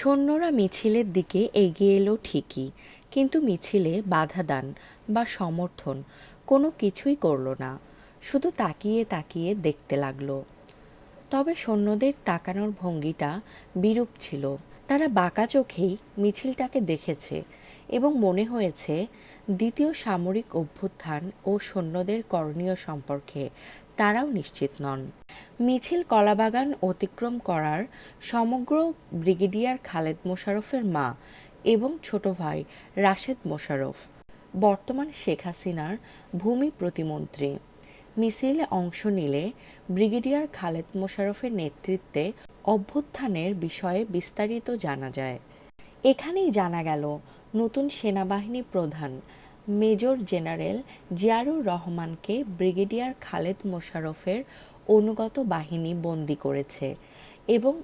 সৈন্যরা মিছিলের দিকে এগিয়ে এলো ঠিকই, কিন্তু মিছিলে বাধা দান বা সমর্থন কোনো কিছুই করল না, শুধু তাকিয়ে তাকিয়ে দেখতে লাগল। তবে সৈন্যদের তাকানোর ভঙ্গিটা বিরূপ ছিল। তারা বাঁকা চোখেই মিছিলটাকে দেখেছে এবং মনে হয়েছে দ্বিতীয় সামরিক অভ্যুত্থান ও সৈন্যদের করণীয় সম্পর্কে তারাও নিশ্চিত নন। মিছিল কলাবাগান অতিক্রম করার সমগ্র ব্রিগেডিয়ার খালেদ মোশাররফের মা এবং ছোট ভাই রাশেদ মোশাররফ বর্তমান শেখ হাসিনার ভূমি প্রতিমন্ত্রী। মিছিলে অংশ নিলে ব্রিগেডিয়ার খালেদ মোশাররফের নেতৃত্বে অভ্যুত্থানের বিষয়ে বিস্তারিত জানা যায়। এখানেই জানা গেল, নতুন সেনাবাহিনী প্রধান মেজর জেনারেল জিয়ারুর রহমানকে ব্রিগেডিয়ার খালেদ মোশাররফের অনুগত বাহিনী বন্দী করেছে এবং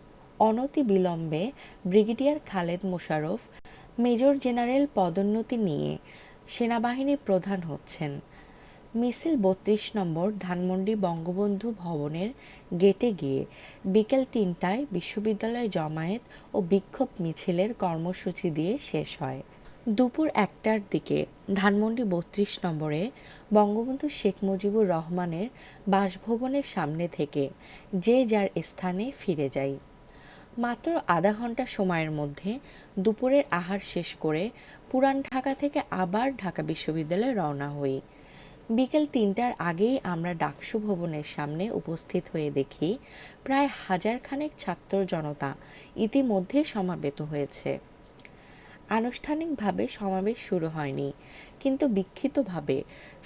অনতিবিলম্বে brigadier Khaled Mosharraf major general পদোন্নতি নিয়ে সেনাবাহিনী প্রধান হচ্ছেন। মিছিল বত্রিশ নম্বর ধানমন্ডি বঙ্গবন্ধু ভবনের গেটে গিয়ে বিকেল তিনটায় বিশ্ববিদ্যালয় জমায়েত ও বিক্ষোভ মিছিলের কর্মসূচি দিয়ে শেষ হয়। দুপুর একটার দিকে ধানমন্ডি বত্রিশ নম্বরে বঙ্গবন্ধু শেখ মুজিবুর রহমানের বাসভবনের সামনে থেকে যে যার স্থানে ফিরে যাই। মাত্র আধা ঘণ্টা সময়ের মধ্যে দুপুরের আহার শেষ করে পুরান ঢাকা থেকে আবার ঢাকা বিশ্ববিদ্যালয়ে রওনা হই। বিকেল তিনটার আগেই আমরা ডাকসু ভবনের সামনে উপস্থিত হয়ে দেখি, প্রায় হাজার খানেক ছাত্র জনতা ইতিমধ্যে সমাবেত হয়েছে। আনুষ্ঠানিকভাবে সমাবেশ শুরু হয়নি, কিন্তু বিক্ষিপ্তভাবে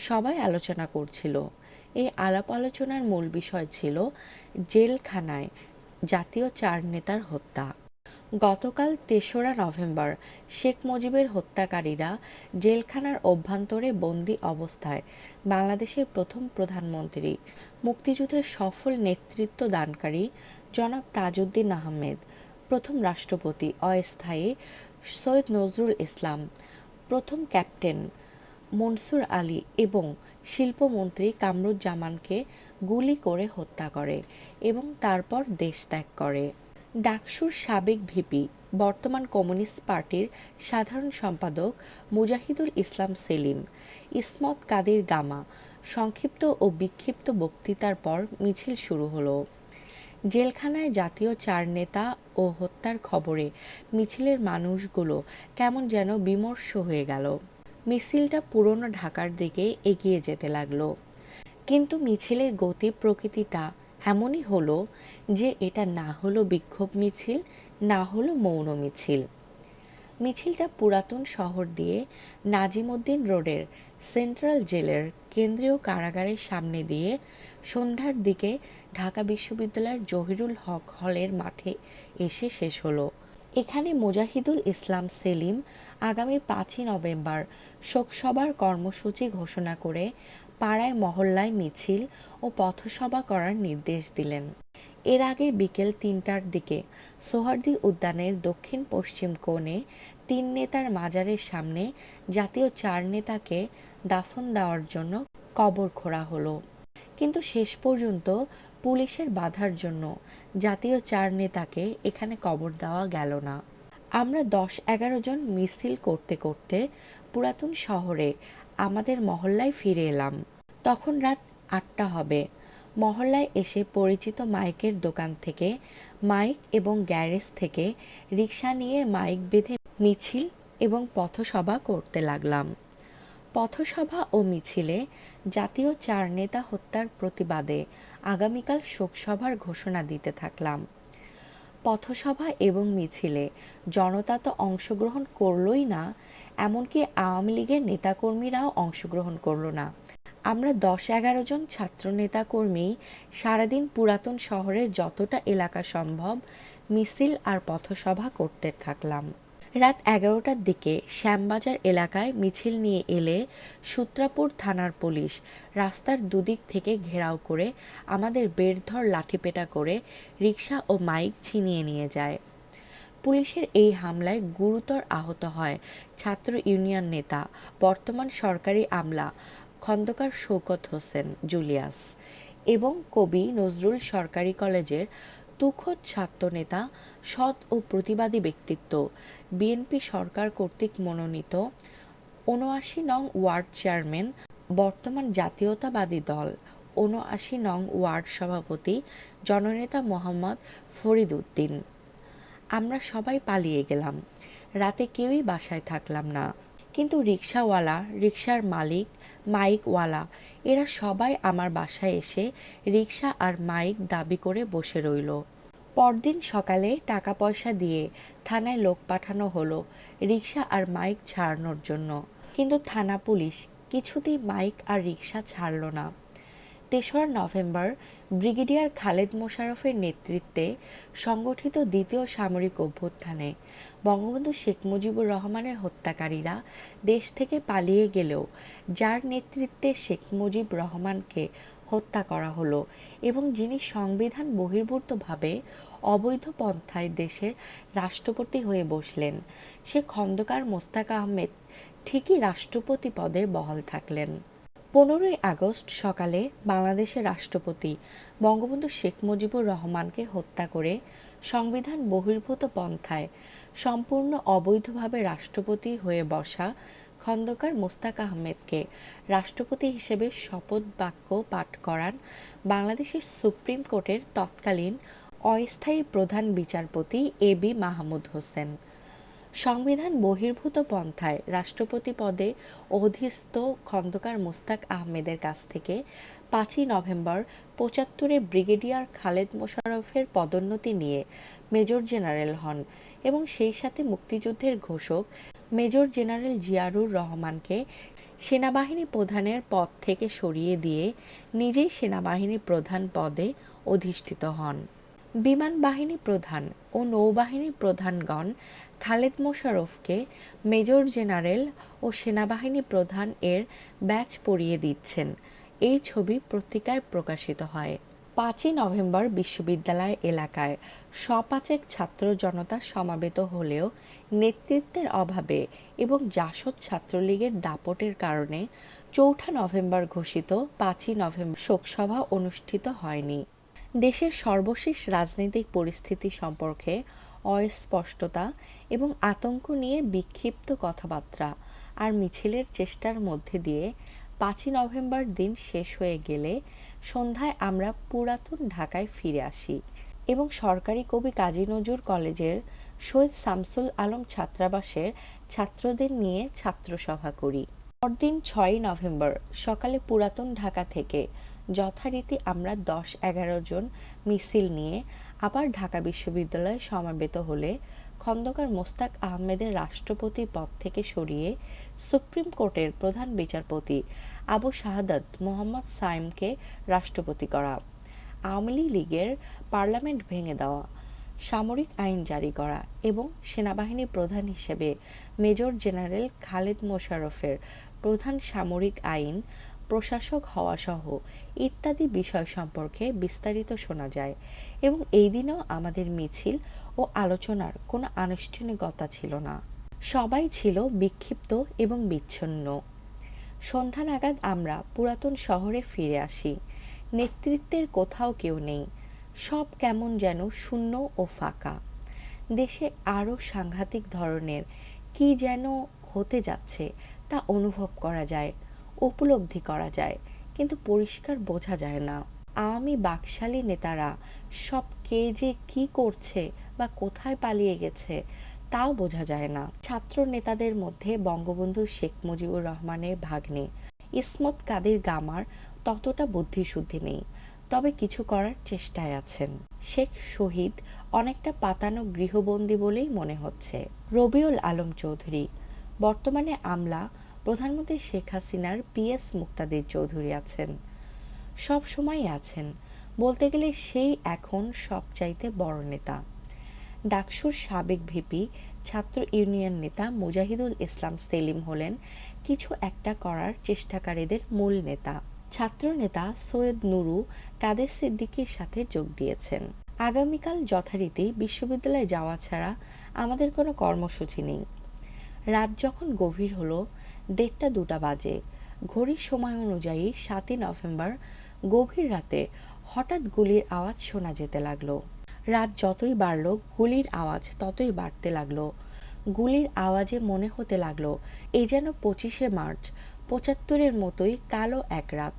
সবাই আলোচনা করছিল। এই আলাপ আলোচনার মূল বিষয় ছিল জেলখানায় জাতীয় চার নেতার হত্যা। গতকাল তেসরা নভেম্বর শেখ মুজিবের হত্যাকারীরা জেলখানার অভ্যন্তরে বন্দি অবস্থায় বাংলাদেশের প্রথম প্রধানমন্ত্রী, মুক্তিযুদ্ধের সফল নেতৃত্ব দানকারী জনাব তাজউদ্দিন আহমেদ, প্রথম রাষ্ট্রপতি অস্থায়ী সৈয়দ নজরুল ইসলাম, প্রথম ক্যাপ্টেন মনসুর আলী এবং শিল্পমন্ত্রী কামরুজ্জামানকে গুলি করে হত্যা করে এবং তারপর দেশ ত্যাগ করে। ডাকসুর সাবেক ভিপি, বর্তমান কমিউনিস্ট পার্টির সাধারণ সম্পাদক মুজাহিদুল ইসলাম সেলিম, ইসমত কাদের গামা, সংক্ষিপ্ত ও বিক্ষিপ্ত বক্তৃতার পর মিছিল শুরু হলো। জেলখানায় জাতীয় চার নেতা ও হত্যার খবরে মিছিলের মানুষগুলো কেমন যেন বিমর্ষ হয়ে গেল। মিছিলটা পুরনো ঢাকার দিকে এগিয়ে যেতে লাগল। কিন্তু মিছিলের গতি প্রকৃতিটা এমনই হলো যে এটা না হলো বিক্ষোভ মিছিল, না হলো মৌন মিছিল। মিছিলটা পুরাতন শহর দিয়ে নাজিমুদ্দিন রোডের সেন্ট্রাল জেলের কেন্দ্রীয় কারাগারের সামনে দিয়ে সন্ধ্যার দিকে ঢাকা বিশ্ববিদ্যালয়ের জহিরুল হক হলের মাঠে এসে শেষ হলো। এখানে মুজাহিদুল ইসলাম সেলিম আগামী পাঁচই নভেম্বর শোকসভার কর্মসূচি ঘোষণা করে পাড়ায় মহল্লায় মিছিল ও পথসভা করার নির্দেশ দিলেন। এর আগে বিকেল তিনটার দিকে সোহার্দি উদ্যানের দক্ষিণ পশ্চিম কোণে তিন নেতার মাজারের সামনে জাতীয় চার নেতাকে দাফন দেওয়ার জন্য কবর খোঁড়া হলো। কিন্তু শেষ পর্যন্ত পুলিশের বাধার জন্য জাতীয় চার নেতাকে এখানে কবর দেওয়া গেল না। আমরা দশ এগারো জন মিছিল করতে করতে পুরাতন শহরে আমাদের মহল্লায় ফিরে এলাম। তখন রাত আটটা হবে। মহল্লায় এসে পরিচিত মাইকের দোকান থেকে মাইক এবং গ্যারেজ থেকে রিক্সা নিয়ে মাইক বেঁধে মিছিল এবং পথসভা করতে লাগলাম। পথসভা ও মিছিলে জাতীয় চার নেতা হত্যার প্রতিবাদে আগামীকাল শোকসভার ঘোষণা দিতে থাকলাম। পথসভা এবং মিছিলে জনতা তো অংশগ্রহণ করলই না, এমনকি আওয়ামী লীগের নেতাকর্মীরাও অংশগ্রহণ করল না। আমরা দশ এগারো জন ছাত্র নেতাকর্মী সারাদিন পুরাতন শহরের যতটা এলাকা সম্ভব মিছিল আর পথসভা করতে থাকলাম। রাত এগারোটার দিকে শ্যামবাজার এলাকায় মিছিল নিয়ে এলে সূত্রাপুর থানার পুলিশ রাস্তার দুদিক থেকে ঘেরাও করে আমাদের বেরধর লাঠিপেটা করে রিক্সা ও মাইক ছিনিয়ে নিয়ে যায়। পুলিশের এই হামলায় গুরুতর আহত হয় ছাত্র ইউনিয়ন নেতা, বর্তমান সরকারি আমলা খন্দকার শৌকত হোসেন জুলিয়াস এবং কবি নজরুল সরকারি কলেজের তুখোদ ছাত্রনেতা সৎ ও প্রতিবাদী ব্যক্তিত্ব, বিএনপি সরকার কর্তৃক মনোনীত উনআশি নং ওয়ার্ড চেয়ারম্যান, বর্তমান জাতীয়তাবাদী দল উনআশি নং ওয়ার্ড সভাপতি, জননেতা মোহাম্মদ ফরিদ উদ্দিন। আমরা সবাই পালিয়ে গেলাম। রাতে কেউই বাসায় থাকলাম না। কিন্তু রিক্সাওয়ালা, রিক্সার মালিক মাইকওয়ালা এরা সবাই আমার বাসায় এসে রিক্সা আর মাইক দাবি করে বসে রইল। পরদিন সকালে টাকা পয়সা দিয়ে থানায় লোক পাঠানো হলো রিক্সা আর মাইক ছাড়ানোর জন্য। কিন্তু থানা পুলিশ কিছুতেই মাইক আর রিক্সা ছাড়ল না। তেসরা নভেম্বর ব্রিগেডিয়ার খালেদ মোশারফের নেতৃত্বে সংগঠিত দ্বিতীয় সামরিক অভ্যুত্থানে বঙ্গবন্ধু শেখ মুজিবুর রহমানের হত্যাকারীরা দেশ থেকে পালিয়ে গেলেও যার নেতৃত্বে শেখ মুজিব রহমানকে হত্যা করা হলো এবং যিনি সংবিধান বহির্ভূতভাবে অবৈধ পন্থায় দেশের রাষ্ট্রপতি হয়ে বসলেন, সে খন্দকার মোস্তাক আহমেদ ঠিকই রাষ্ট্রপতি পদে বহাল থাকলেন। পনেরোই আগস্ট সকালে বাংলাদেশের রাষ্ট্রপতি বঙ্গবন্ধু শেখ মুজিবুর রহমানকে হত্যা করে সংবিধান বহির্ভূত পন্থায় সম্পূর্ণ অবৈধভাবে রাষ্ট্রপতি হয়ে বসা খন্দকার মোস্তাক আহমেদকে রাষ্ট্রপতি হিসেবে শপথ বাক্য পাঠ করান বাংলাদেশের সুপ্রিম কোর্টের তৎকালীন অস্থায়ী প্রধান বিচারপতি এ বি মাহমুদ হোসেন। সংবিধান বহির্ভূত পন্থায় রাষ্ট্রপতি পদে অধিস্থ খন্দকার মোস্তাক আহমেদের কাছ থেকে পাঁচই নভেম্বর পঁচাত্তরে ব্রিগেডিয়ার খালেদ মোশাররফের পদোন্নতি নিয়ে মেজর জেনারেল হন এবং সেই সাথে মুক্তিযুদ্ধের ঘোষক মেজর জেনারেল জিয়ারুর রহমানকে সেনাবাহিনী প্রধানের পদ থেকে সরিয়ে দিয়ে নিজেই সেনাবাহিনী প্রধান পদে অধিষ্ঠিত হন। বিমান বাহিনী প্রধান ও নৌবাহিনী প্রধানগণ খালেদ মোশাররফকে মেজর জেনারেল ও সেনাবাহিনী প্রধান এর ব্যাচ পরিয়ে দিচ্ছেন। এই ছবি পত্রিকায় প্রকাশিত হয়। পাঁচই নভেম্বর বিশ্ববিদ্যালয় এলাকায় সপাচেক ছাত্র জনতা সমাবেত হলেও নেতৃত্বের অভাবে এবং জাসদ ছাত্রলীগের দাপটের কারণে চৌঠা নভেম্বর ঘোষিত পাঁচই নভেম্বর শোকসভা অনুষ্ঠিত হয়নি। দেশের সর্বশেষ রাজনৈতিক পরিস্থিতি সম্পর্কে অস্পষ্টতা এবং আতঙ্ক নিয়ে বিক্ষিপ্ত কথাবার্তা আর মিছিলের চেষ্টার মধ্যে দিয়ে পাঁচই নভেম্বর দিন শেষ হয়ে গেলে সন্ধ্যায় আমরা পুরাতন ঢাকায় ফিরে আসি এবং সরকারি কবি কাজী নজরুল কলেজের শহীদ শামসুল আলম ছাত্রাবাসের ছাত্রদের নিয়ে ছাত্রসভা করি। পরদিন ছয়ই নভেম্বর সকালে পুরাতন ঢাকা থেকে যথারীতি আমরা দশ এগারো জন মিছিল নিয়ে আবার ঢাকা বিশ্ববিদ্যালয়ে সমাবেত হলে খন্দকার মোস্তাক আহমেদের রাষ্ট্রপতি পদ থেকে সরিয়ে সুপ্রিম কোর্টের প্রধান বিচারপতি আবু শাহাদাত মোহাম্মদ সাইমকে রাষ্ট্রপতি করা, আওয়ামী লীগের পার্লামেন্ট ভেঙে দেওয়া, সামরিক আইন জারি করা এবং সেনাবাহিনী প্রধান হিসেবে মেজর জেনারেল খালেদ মোশাররফের প্রধান সামরিক আইন প্রশাসক হওয়া সহ ইত্যাদি বিষয় সম্পর্কে বিস্তারিত শোনা যায় এবং এই দিনেও আমাদের মিছিল ও আলোচনার কোনো আনুষ্ঠানিকতা ছিল না। সবাই ছিল বিক্ষিপ্ত এবং বিচ্ছন্ন। সন্ধ্যা নাগাদ আমরা পুরাতন শহরে ফিরে আসি। নেতৃত্বের কোথাও কেউ নেই। সব কেমন যেন শূন্য ও ফাঁকা। দেশে আরও সাংঘাতিক ধরনের কি যেন হতে যাচ্ছে তা অনুভব করা যায়। উপলব্ধি করা যায়, কিন্তু পরিষ্কার বোঝা যায় না। আওয়ামী বাকশালী নেতারা, সব কে যে কি করছে বা কোথায় পালিয়ে গেছে, তাও বোঝা যায় না। ছাত্র নেতাদের মধ্যে বঙ্গবন্ধু শেখ মুজিবুর রহমানের ভাগ্নে, ইসমত কাদের গামার ততটা বুদ্ধিশুদ্ধি নেই, তবে কিছু করার চেষ্টায় আছেন। শেখ শহীদ অনেকটা পাতানো গৃহবন্দী বলেই মনে হচ্ছে। রবিউল আলম চৌধুরী, বর্তমানে আমলা প্রধানমন্ত্রী শেখ হাসিনার পিএস মুক্তাদির চৌধুরী আছেন। সব সময় আছেন। বলতে গেলে সেই এখন সবচাইতে বড় নেতা। ডাকসুর সাবেক ভিপি, ছাত্র ইউনিয়ন নেতা মুজাহিদুল ইসলাম সেলিম হলেন কিছু একটা করার চেষ্টাকারীদের মূল নেতা। ছাত্র নেতা সৈয়দ নুরু কাদের সিদ্দিকির সাথে যোগ দিয়েছেন। আগামীকাল যথারীতি বিশ্ববিদ্যালয়ে যাওয়া ছাড়া আমাদের কোনো কর্মসূচি নেই। রাত যখন গভীর হলো দেড়টা দুটা বাজে। ঘড়ির সময় অনুযায়ী সাতই নভেম্বর গভীর রাতে হঠাৎ গুলির আওয়াজ শোনা যেতে লাগল। রাত যতই বাড়ল, গুলির আওয়াজ ততই বাড়তে লাগল। গুলির আওয়াজে মনে হতে লাগল এই যেন পঁচিশে মার্চ, পঁচাত্তরের মতোই কালো এক রাত।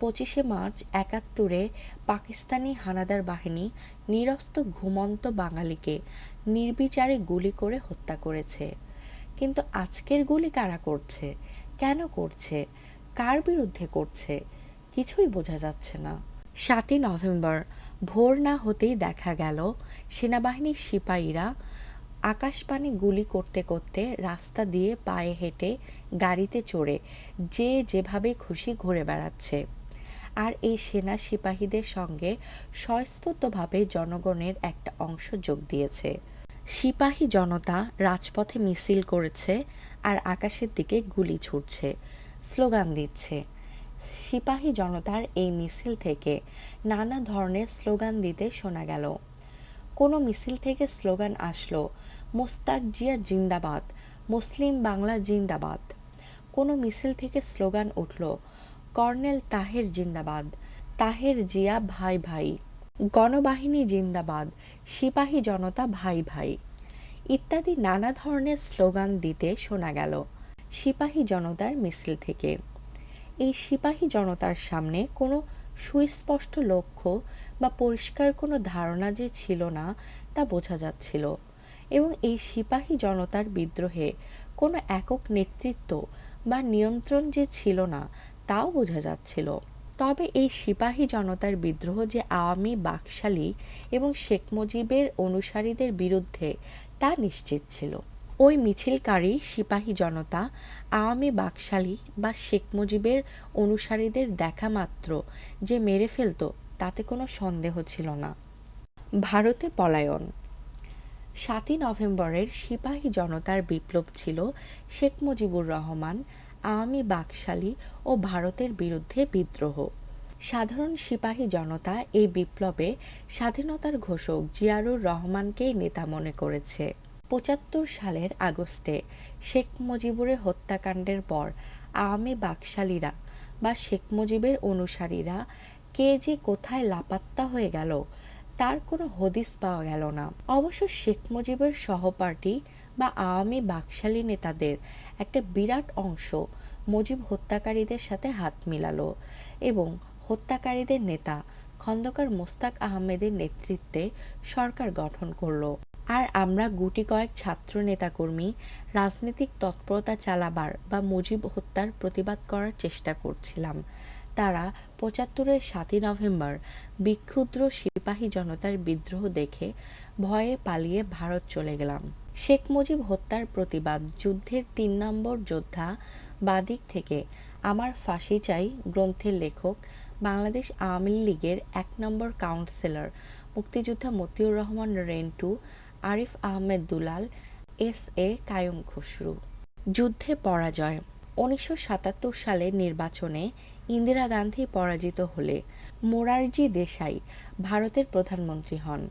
পঁচিশে মার্চ, একাত্তরে পাকিস্তানি হানাদার বাহিনী নিরস্ত ঘুমন্ত বাঙালিকে নির্বিচারে গুলি করে হত্যা করেছে। কিন্তু আজকের গুলি কারা করছে? কেন করছে? কার বিরুদ্ধে করছে? কিছুই বোঝা যাচ্ছে না। সাতই নভেম্বর, ভোর না হতেই দেখা গেল সেনাবাহিনীর সিপাহীরা আকাশপানে গুলি করতে করতে রাস্তা দিয়ে পায়ে হেঁটে গাড়িতে চড়ে যে যেভাবে খুশি ঘুরে বেড়াচ্ছে। আর এই সেনা সিপাহীদের সঙ্গে স্বস্ফূর্তভাবে জনগণের একটা অংশ যোগ দিয়েছে। সিপাহী জনতা রাজপথে মিছিল করেছে আর আকাশের দিকে গুলি ছুটছে স্লোগান দিচ্ছে। সিপাহী জনতার এই মিছিল থেকে নানা ধরনের স্লোগান দিতে শোনা গেল। কোনো মিছিল থেকে স্লোগান আসলো, মোস্তাক জিয়া জিন্দাবাদ, মুসলিম বাংলা জিন্দাবাদ। কোনো মিছিল থেকে স্লোগান উঠল, কর্নেল তাহের জিন্দাবাদ, তাহের জিয়া ভাই ভাই। গণবাহিনী জিন্দাবাদ, সিপাহী জনতা ভাই ভাই। ইত্যাদি নানা ধরনের স্লোগান দিতে শোনা গেল সিপাহী জনতার মিছিল থেকে। এই সিপাহী জনতার সামনে কোনো সুস্পষ্ট লক্ষ্য বা পরিষ্কার কোনো ধারণা যে ছিল না তা বোঝা যাচ্ছিল এবং এই সিপাহী জনতার বিদ্রোহে কোনো একক নেতৃত্ব বা নিয়ন্ত্রণ যে ছিল না তাও বোঝা যাচ্ছিল। তবে এই সিপাহী জনতার বিদ্রোহ যে আওয়ামী বাকশালী এবং শেখ মুজিবের অনুসারীদের বিরুদ্ধে, তা নিশ্চিত ছিল। ওই মিছিলকারী সিপাহী জনতা, আওয়ামী বাকশালী বা শেখ মুজিবের অনুসারীদের দেখা মাত্র যে মেরে ফেলত, তাতে কোনো সন্দেহ ছিল না। ভারতে পলায়ন। সাতই নভেম্বরের সিপাহী জনতার বিপ্লব ছিল শেখ মুজিবুর রহমান আওয়ামী বাকশালী ও ভারতের বিরুদ্ধে বিদ্রোহ। সাধারণ সিপাহী জনতা এই বিপ্লবে স্বাধীনতার ঘোষক জিয়ারুর রহমানকেই নেতা মনে করেছে। পঁচাত্তর সালের আগস্টে শেখ মুজিবুরের হত্যাকাণ্ডের পর আওয়ামী বাকশালীরা বা শেখ মুজিবের অনুসারীরা কে যে কোথায় লাপাত্তা হয়ে গেল, তার কোনো হদিস পাওয়া গেল না। অবশ্য শেখ মুজিবের সহপাঠী বা আওয়ামী বাকশালী নেতাদের একটা বিরাট অংশ মুজিব হত্যাকারীদের সাথে হাত মিলালো এবং হত্যাকারীদের নেতা খন্দকার মোস্তাক আহমেদের নেতৃত্বে সরকার গঠন করল। আর আমরা গুটি কয়েক ছাত্র নেতাকর্মী রাজনৈতিক তৎপরতা চালাবার বা মুজিব হত্যার প্রতিবাদ করার চেষ্টা করছিলাম। তারা পঁচাত্তরের সাতই নভেম্বর বিক্ষুদ্র সিপাহী জনতার বিদ্রোহ দেখে ভয়ে পালিয়ে ভারত চলে গেলাম। শেখ মুজিব হত্যার প্রতিবাদ, যুদ্ধের তিন নম্বর যোদ্ধা বাদিক থেকে আমার ফাঁসি চাই গ্রন্থের লেখক, বাংলাদেশ আওয়ামী লীগের এক নম্বর কাউন্সিলর, মুক্তিযোদ্ধা মতিউর রহমান, রেন্টু, আরিফ আহমেদ দুলাল, এস এ কায়ুম খসরু। যুদ্ধে পরাজয়, উনিশশো সাতাত্তর সালের নির্বাচনে ইন্দিরা গান্ধী পরাজিত হলে মোরারজি দেশাই ভারতের প্রধানমন্ত্রী হন।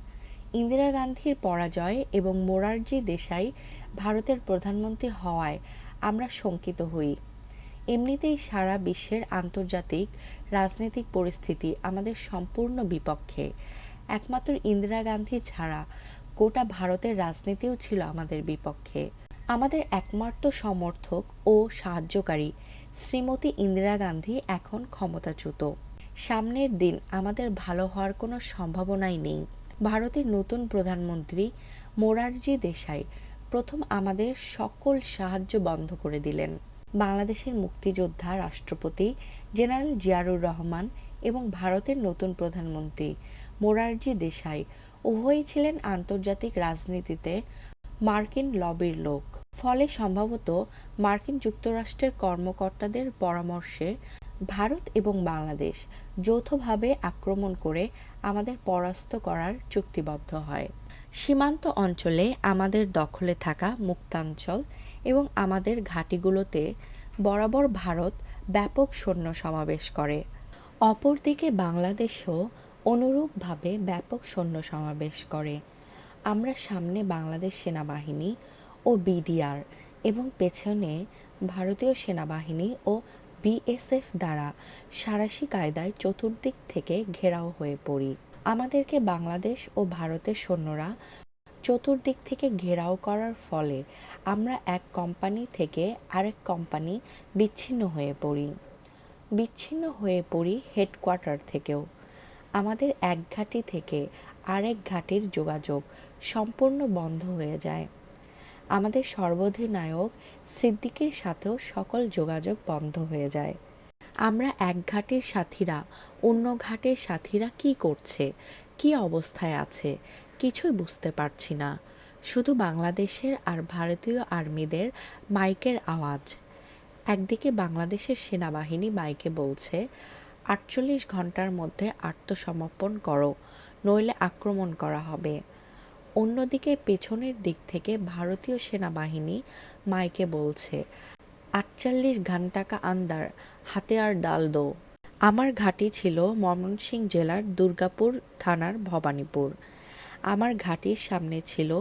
ইন্দিরা গান্ধীর পরাজয় এবং মোরারজি দেশাই ভারতের প্রধানমন্ত্রী হওয়ায় আমরা শঙ্কিত হই। এমনিতেই সারা বিশ্বের আন্তর্জাতিক রাজনৈতিক পরিস্থিতি আমাদের সম্পূর্ণ বিপক্ষে। একমাত্র ইন্দিরা গান্ধী ছাড়া গোটা ভারতের রাজনীতিও ছিল আমাদের বিপক্ষে। আমাদের একমাত্র সমর্থক ও সাহায্যকারী শ্রীমতী ইন্দিরা গান্ধী এখন ক্ষমতাচ্যুত। সামনের দিন আমাদের ভালো হওয়ার কোনো সম্ভাবনাই নেই। ভারতের নতুন প্রধানমন্ত্রী মোরারজি দেশাই প্রথম আমাদের সকল সাহায্য বন্ধ করে দিলেন। বাংলাদেশের মুক্তিযোদ্ধা রাষ্ট্রপতি জেনারেল জিয়ারুর রহমান এবং ভারতের নতুন প্রধানমন্ত্রী মোরারজি দেশাই উভয়ই ছিলেন আন্তর্জাতিক রাজনীতিতে মার্কিন লবির লোক। ফলে সম্ভবত মার্কিন যুক্তরাষ্ট্রের কর্মকর্তাদের পরামর্শে ভারত এবং বাংলাদেশ যৌথভাবে আক্রমণ করে আমাদের পরাস্ত করার চুক্তিবদ্ধ হয়। সীমান্ত অঞ্চলে আমাদের দখলে থাকা মুক্তাঞ্চল এবং আমাদের ঘাঁটিগুলোতে বরাবর ভারত ব্যাপক সৈন্য সমাবেশ করে। অপরদিকে বাংলাদেশও অনুরূপভাবে ব্যাপক সৈন্য সমাবেশ করে। আমরা সামনে বাংলাদেশ সেনাবাহিনী ও বিডিআর এবং পেছনে ভারতীয় সেনাবাহিনী ও বিএসএফ দ্বারা সারাশি কায়দায় চতুর্দিক থেকে ঘেরাও হয়ে পড়ি। আমাদেরকে বাংলাদেশ ও ভারতের সৈন্যরা চতুর্দিক থেকে ঘেরাও করার ফলে আমরা এক কোম্পানি থেকে আরেক কোম্পানি বিচ্ছিন্ন হয়ে পড়ি। বিচ্ছিন্ন হয়ে পড়ি হেডকোয়ার্টার থেকেও। আমাদের এক ঘাঁটি থেকে আরেক ঘাঁটির যোগাযোগ সম্পূর্ণ বন্ধ হয়ে যায়। আমাদের সর্বাধিনায়ক সিদ্দিকের সাথেও সকল যোগাযোগ বন্ধ হয়ে যায়। আমরা এক ঘাটের সাথীরা, অন্য ঘাটের সাথীরা কি করছে? কি অবস্থায় আছে? কিছুই বুঝতে পারছি না। শুধু বাংলাদেশের আর ভারতীয় আর্মিদের মাইকের আওয়াজ। একদিকে বাংলাদেশের সেনাবাহিনী মাইকে বলছে, আটচল্লিশ ঘণ্টার মধ্যে আত্মসমর্পণ করো, নইলে আক্রমণ করা হবে। অন্যদিকে পেছনের দিক থেকে ভারতীয় সেনাবাহিনী মাইকে বলছে, আটচল্লিশ ঘণ্টা কা আন্দার হাতিয়ার ডাল দো। আমার ঘাঁটি ছিল ময়মনসিংহ জেলার দুর্গাপুর থানার ভবানীপুর। আমার ঘাঁটির সামনে ছিল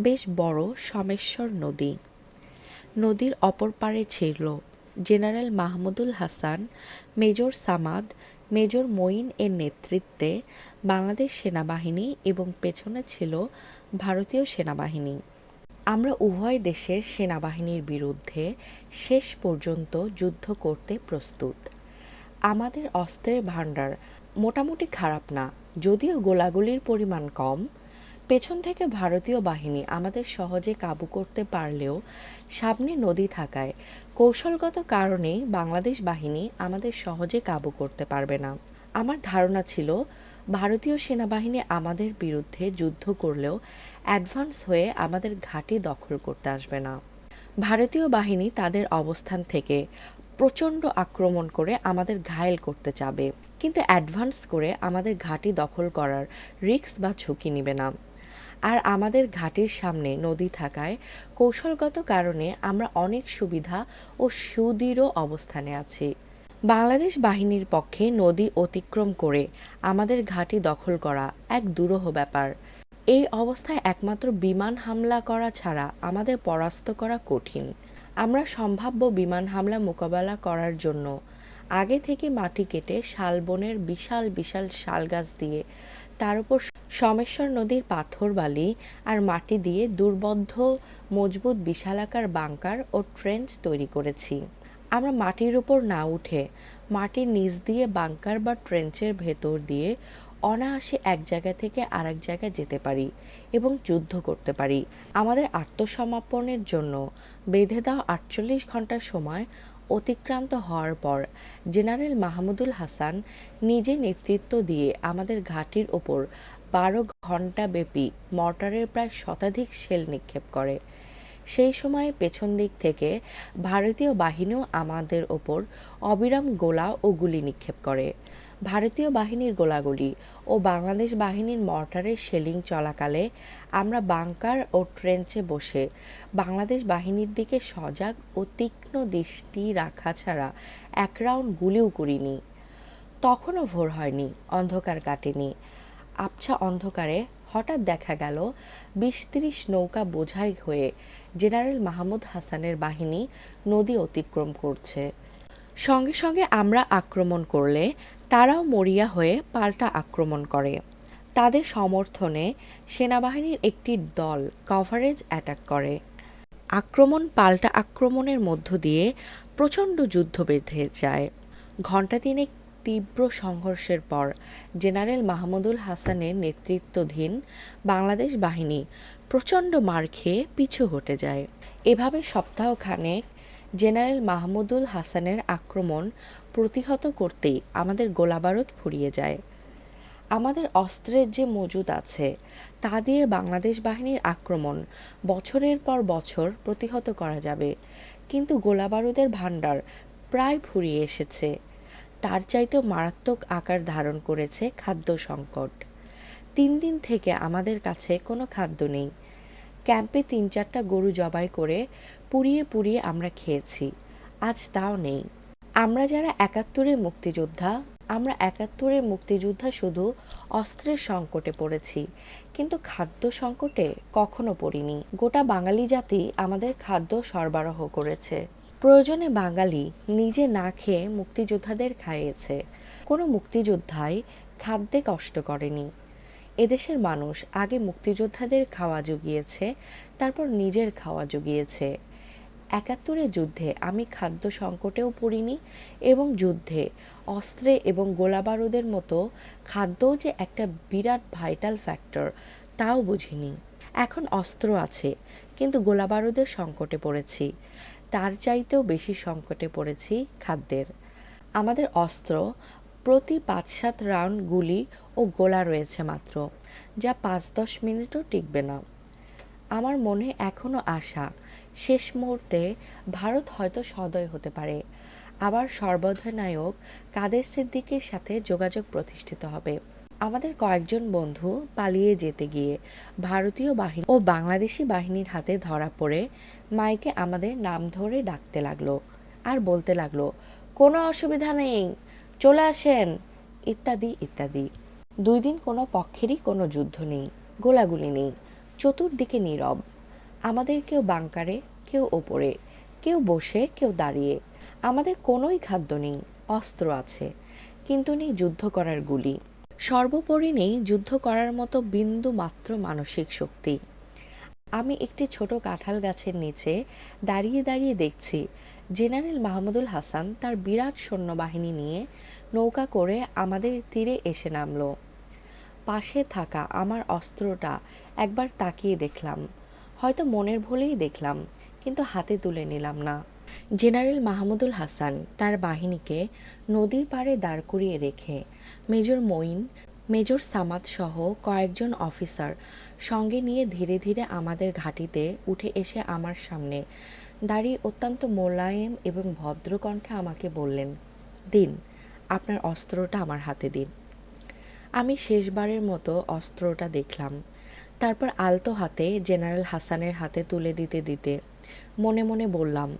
বেশ বড় সমেশ্বর নদী। নদীর অপর পারে ছিল general Mahmudul Hasan, major Samad major Moin এর নেতৃত্বে বাংলাদেশ সেনাবাহিনী এবং পেছনে ছিল ভারতীয় সেনাবাহিনী। আমরা উভয় দেশের সেনাবাহিনীর বিরুদ্ধে শেষ পর্যন্ত যুদ্ধ করতে প্রস্তুত। আমাদের অস্ত্রের ভাণ্ডার মোটামুটি খারাপ না, যদিও গোলাগুলির পরিমাণ কম। পেছন থেকে ভারতীয় বাহিনী আমাদের সহজে কাবু করতে পারলেও সামনে নদী থাকায় কৌশলগত কারণেই বাংলাদেশ বাহিনী আমাদের সহজে কাবু করতে পারবে না। আমার ধারণা ছিল, ভারতীয় সেনাবাহিনী আমাদের বিরুদ্ধে যুদ্ধ করলেও অ্যাডভান্স হয়ে আমাদের ঘাঁটি দখল করতে আসবে না। ভারতীয় বাহিনী তাদের অবস্থান থেকে প্রচণ্ড আক্রমণ করে আমাদের ঘায়েল করতে চাবে। কিন্তু অ্যাডভান্স করে আমাদের ঘাঁটি দখল করার রিস্ক বা ঝুঁকি নেবে না। আর আমাদের ঘাটের সামনে নদী থাকায় কৌশলগত কারণে আমরা অনেক সুবিধা ও সুদৃঢ় অবস্থানে আছি। বাংলাদেশ বাহিনীর পক্ষে নদী অতিক্রম করে আমাদের ঘাঁটি দখল করা এক দুরূহ ব্যাপার। এই অবস্থায় একমাত্র বিমান হামলা করা ছাড়া আমাদের পরাস্ত করা কঠিন। আমরা সম্ভাব্য বিমান হামলা মোকাবেলা করার জন্য আগে থেকে মাটি কেটে শালবনের বিশাল বিশাল শাল গাছ দিয়ে তার উপর সমেশ্বর নদীর পাথর বালি আর মাটি দিয়ে দুর্বদ্ধ, মজবুত, বিশালাকার বাংকার ও ট্রেঞ্চ তৈরি করেছি। আমরা মাটির উপর না উঠে মাটির নিচ দিয়ে বাংকার বা ট্রেঞ্চের ভেতর দিয়ে অনায়াসে এক জায়গা থেকে আরেক জায়গায় যেতে পারি এবং যুদ্ধ করতে পারি। আমাদের আত্মসমর্পণের জন্য বেঁধে দেওয়া আটচল্লিশ ঘণ্টার সময় অতিক্রান্ত হওয়ার পর জেনারেল মাহমুদুল হাসান নিজে নেতৃত্ব দিয়ে আমাদের ঘাঁটির ওপর বারো ঘণ্টা ব্যাপী মর্টারের প্রায় শতাধিক শেল নিক্ষেপ করে। সেই সময়ে পেছন দিক থেকে ভারতীয় বাহিনীও আমাদের ওপর অবিরাম গোলা ও গুলি নিক্ষেপ করে। ভারতীয় বাহিনীর গোলাগুলি ও বাংলাদেশ বাহিনীর মর্টারের শেলিং চলাকালে আমরা বাংকার ও ট্রেঞ্চে বসে বাংলাদেশ বাহিনীর দিকে সজাগ ও তীক্ষ্ণ দৃষ্টি রাখা ছাড়া এক রাউন্ড গুলিও করিনি। তখনও ভোর হয়নি, অন্ধকার কাটেনি। আবছা অন্ধকারে হঠাৎ দেখা গেল বিশ তিরিশ নৌকা বোঝাই হয়ে জেনারেল মাহমুদ হাসানের বাহিনী নদী অতিক্রম করছে। সঙ্গে সঙ্গে আমরা আক্রমণ করলে তারাও মরিয়া হয়ে পাল্টা আক্রমণ করে। তাদের সমর্থনে সেনাবাহিনীর একটি দল কভারেজ অ্যাটাক করে। আক্রমণ পাল্টা আক্রমণের মধ্য দিয়ে প্রচণ্ড যুদ্ধ বেঁধে যায়। ঘণ্টা তিনেক তীব্র সংঘর্ষের পর জেনারেল মাহমুদুল হাসানের নেতৃত্বাধীন বাংলাদেশ বাহিনী প্রচণ্ড মার খেয়ে পিছু হটে যায়। এভাবে সপ্তাহখানেক জেনারেল মাহমুদুল হাসানের আক্রমণ প্রতিহত করতেই আমাদের গোলাবারুদ ফুরিয়ে যায়। আমাদের অস্ত্রের যে মজুদ আছে, তা দিয়ে বাংলাদেশ বাহিনীর আক্রমণ বছরের পর বছর প্রতিহত করা যাবে। কিন্তু গোলাবারুদের ভাণ্ডার প্রায় ফুরিয়ে এসেছে। তার চাইতেও মারাত্মক আকার ধারণ করেছে খাদ্য সংকট। তিন দিন থেকে আমাদের কাছে কোনো খাদ্য নেই। ক্যাম্পে তিন চারটা গরু জবাই করে পুড়িয়ে পুড়িয়ে আমরা খেয়েছি। আজ তাও নেই। আমরা যারা একাত্তরের মুক্তিযোদ্ধা, আমরা একাত্তরের মুক্তিযোদ্ধা শুধু অস্ত্রের সংকটে পড়েছি। কিন্তু খাদ্য সংকটে কখনো পড়িনি। গোটা বাঙালি জাতি আমাদের খাদ্য সরবরাহ করেছে। প্রয়োজনে বাঙালি নিজে না খেয়ে মুক্তিযোদ্ধাদের খাইয়েছে। কোনো মুক্তিযোদ্ধাই খাদ্যে কষ্ট করেনি। এদেশের মানুষ আগে মুক্তিযোদ্ধাদের খাওয়া জুগিয়েছে, তারপর নিজের খাওয়া জুগিয়েছে। একাত্তরের যুদ্ধে আমি খাদ্য সংকটেও পড়িনি এবং যুদ্ধে অস্ত্রে এবং গোলাবারুদের মতো খাদ্যও যে একটা বিরাট ভাইটাল ফ্যাক্টর, তাও বুঝিনি। এখন অস্ত্র আছে, কিন্তু গোলাবারুদের সংকটে পড়েছি। তার চাইতেও বেশি সংকটে পড়েছি খাদ্যের। আমাদের অস্ত্র প্রতি পাঁচ সাত রাউন্ড গুলি ও গোলা রয়েছে মাত্র, যা পাঁচ দশ মিনিটও টিকবে না। আমার মনে এখনও আশা শেষ মুহূর্তে ভারত হয়তো সদয় হতে পারে। আবার সর্বাধিনায়ক কাদের সিদ্দিকের সাথে যোগাযোগ প্রতিষ্ঠিত হবে। আমাদের কয়েকজন বন্ধু পালিয়ে যেতে গিয়ে ভারতীয় বাহিনী ও বাংলাদেশি বাহিনীর হাতে ধরা পড়ে মাইকে আমাদের নাম ধরে ডাকতে লাগল আর বলতে লাগল, কোনো অসুবিধা নেই, চলে আসেন, ইত্যাদি ইত্যাদি। দুই দিন কোনো পক্ষেরই কোনো যুদ্ধ নেই, গোলাগুলি নেই, চতুর্দিকে নীরব। আমাদের কেউ বাংকারে কেউ ওপরে, কেউ বসে, কেউ দাঁড়িয়ে। আমাদের কোনোই খাদ্য নেই, অস্ত্র আছে, কিন্তু নেই যুদ্ধ করার গুলি। সর্বোপরি নেই যুদ্ধ করার মতো বিন্দু মাত্র মানসিক শক্তি। আমি একটি ছোট কাঁঠাল গাছের নিচে দাঁড়িয়ে দাঁড়িয়ে দেখছি, জেনারেল মাহমুদুল হাসান তার বিরাট সৈন্যবাহিনী নিয়ে নৌকা করে আমাদের তীরে এসে নামল। পাশে থাকা আমার অস্ত্রটা একবার তাকিয়ে দেখলাম। হয়তো মনের ভুলেই দেখলাম, কিন্তু হাতে তুলে নিলাম না। জেনারেল মাহমুদুল হাসান তার বাহিনীকে নদীর পাড়ে দাঁড় করিয়ে রেখে মেজর মঈন, মেজর সামাদ সহ কয়েকজন অফিসার সঙ্গে নিয়ে ধীরে ধীরে আমাদের ঘাঁটিতে উঠে এসে আমার সামনে দাঁড়িয়ে অত্যন্ত মোলায়েম এবং ভদ্রকণ্ঠে আমাকে বললেন, দিন, আপনার অস্ত্রটা আমার হাতে দিন। আমি শেষবারের মতো অস্ত্রটা দেখলাম। তারপর আলতো হাতে জেনারেল হাসানের হাতে তুলে দিতে দিতে মনে মনে বললাম,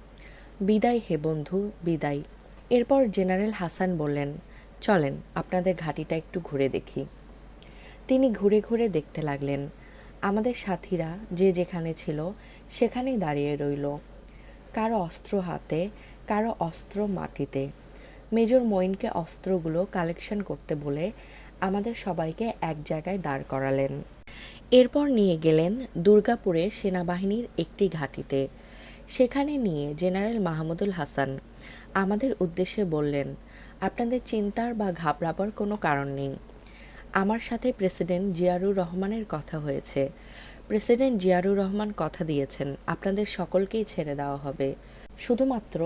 বিদায় হে বন্ধু, বিদায়। এরপর জেনারেল হাসান বললেন, চলেন, আপনাদের ঘাঁটিটা একটু ঘুরে দেখি। তিনি ঘুরে ঘুরে দেখতে লাগলেন, আমাদের সাথীরা যে যেখানে ছিল, সেখানেই দাঁড়িয়ে রইল। কারও অস্ত্র হাতে, কারও অস্ত্র মাটিতে। মেজর মঈনকে অস্ত্রগুলো কালেকশন করতে বলে আমাদের সবাইকে এক জায়গায় দাঁড় করালেন। এরপর নিয়ে গেলেন দুর্গাপুরে সেনাবাহিনীর একটি ঘাঁটিতে। সেখানে নিয়ে জেনারেল মাহমুদুল হাসান আমাদের উদ্দেশ্যে বললেন, আপনাদের চিন্তার বা ঘাবড়াবার কোনো কারণ নেই। আমার সাথে প্রেসিডেন্ট জিয়ারুর রহমানের কথা হয়েছে। প্রেসিডেন্ট জিয়ারুর রহমান কথা দিয়েছেন, আপনাদের সকলকেই ছেড়ে দেওয়া হবে। শুধুমাত্র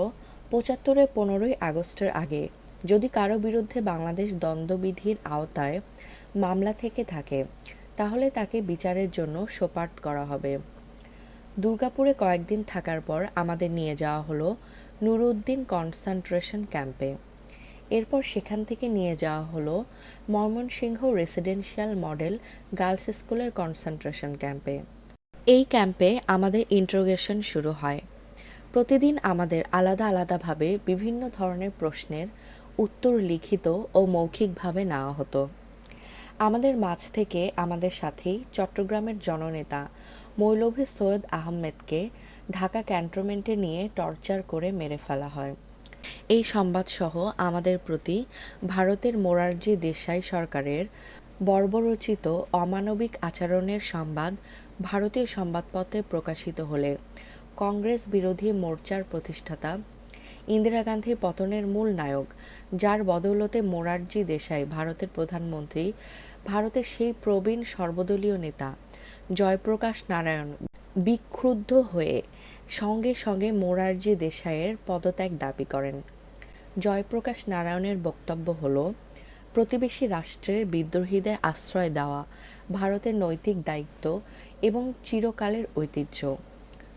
পঁচাত্তরে পনেরোই আগস্টের আগে যদি কারও বিরুদ্ধে বাংলাদেশ দ্বন্দ্ববিধির আওতায় মামলা থেকে থাকে তাহলে তাকে বিচারের জন্য সোপার্দ করা হবে। দুর্গাপুরে কয়েকদিন থাকার পর আমাদের নিয়ে যাওয়া হলো নুরুদ্দিন কনসেন্ট্রেশন ক্যাম্পে। এরপর সেখান থেকে নিয়ে যাওয়া হলো ময়মনসিংহ রেসিডেন্সিয়াল মডেল গার্লস স্কুলের কনসেন্ট্রেশন ক্যাম্পে। এই ক্যাম্পে আমাদের ইন্ট্রোগেশন শুরু হয়। প্রতিদিন আমাদের আলাদা আলাদাভাবে বিভিন্ন ধরনের প্রশ্নের উত্তর লিখিত ও মৌখিকভাবে নেওয়া হতো। আমাদের মাঝ থেকে আমাদের সাথেই চট্টগ্রামের জননেতা মৌলভী সৈয়দ আহমেদকে ঢাকা ক্যান্টনমেন্টে নিয়ে টর্চার করে মেরে ফেলা হয়। এই সংবাদসহ আমাদের প্রতি ভারতের মোরারজি দেশাই সরকারের বর্বরচিত অমানবিক আচরণের সংবাদ ভারতীয় সংবাদপত্রে প্রকাশিত হলে কংগ্রেস বিরোধী মোর্চার প্রতিষ্ঠাতা ইন্দিরা গান্ধী পতনের মূল নায়ক, যার বদৌলতে মোরারজি দেশাই ভারতের প্রধানমন্ত্রী ভারতের সেই প্রবীণ সর্বদলীয় নেতা জয়প্রকাশ নারায়ণ বিক্ষুব্ধ হয়ে সঙ্গে সঙ্গে মোরারজি দেশাইয়ের পদত্যাগ দাবি করেন। জয়প্রকাশ নারায়ণের বক্তব্য হল, প্রতিবেশী রাষ্ট্রের বিদ্রোহীদের আশ্রয় দেওয়া ভারতের নৈতিক দায়িত্ব এবং চিরকালের ঐতিহ্য।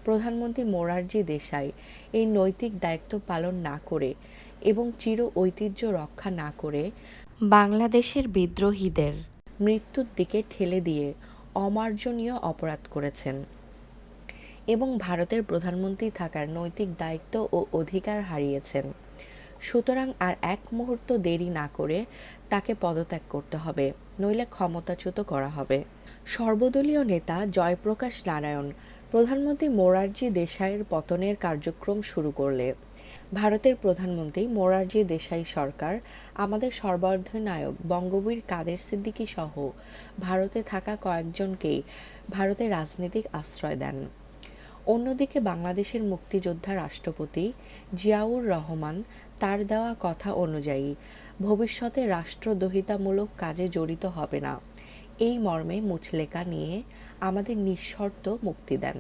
প্রধানমন্ত্রী মোরারজি দেশাই এই নৈতিক দায়িত্ব পালন না করে এবং চির ঐতিহ্য রক্ষা না করে বাংলাদেশের বিদ্রোহীদের মৃত্যুর দিকে ঠেলে দিয়ে অমার্জনীয় অপরাধ করেছেন। এবং ভারতের প্রধানমন্ত্রী থাকার নৈতিক দায়িত্ব ও অধিকার হারিয়েছেন। সুতরাং আর এক মুহূর্ত দেরি না করে তাকে পদত্যাগ করতে হবে, নইলে ক্ষমতাচ্যুত করা হবে। সর্বদলীয় নেতা জয়প্রকাশ নারায়ণ প্রধানমন্ত্রী মোরারজি দেশাইয়ের পতনের কার্যক্রম শুরু করলে। ভারতের প্রধানমন্ত্রী মোরারজি দেশাই সরকার, আমাদের সর্বাধিনায়ক বঙ্গবীর কাদের সিদ্দিকী সহ ভারতে থাকা কয়েকজনকেই ভারতে রাজনৈতিক আশ্রয় দেন। অন্যদিকে বাংলাদেশের মুক্তিযোদ্ধা রাষ্ট্রপতি জিয়াউর রহমান তার দেওয়া কথা অনুযায়ী, ভবিষ্যতে রাষ্ট্রদ্রোহিতামূলক কাজে জড়িত হবে না। এই মর্মে মুচলেকা নিয়ে আমাদের নিঃশর্ত মুক্তি দেন।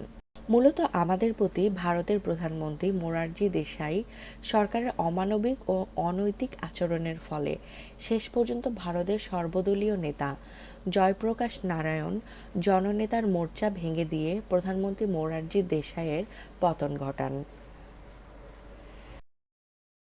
মূলত আমাদের প্রতি ভারতের প্রধানমন্ত্রী মোরারজি দেশাই সরকারের অমানবিক ও অনৈতিক আচরণের ফলে শেষ পর্যন্ত ভারতের সর্বদলীয় নেতা জয়প্রকাশ নারায়ণ জননেতার মোর্চা ভেঙে দিয়ে প্রধানমন্ত্রী মোরারজি দেশাইয়ের পতন ঘটান।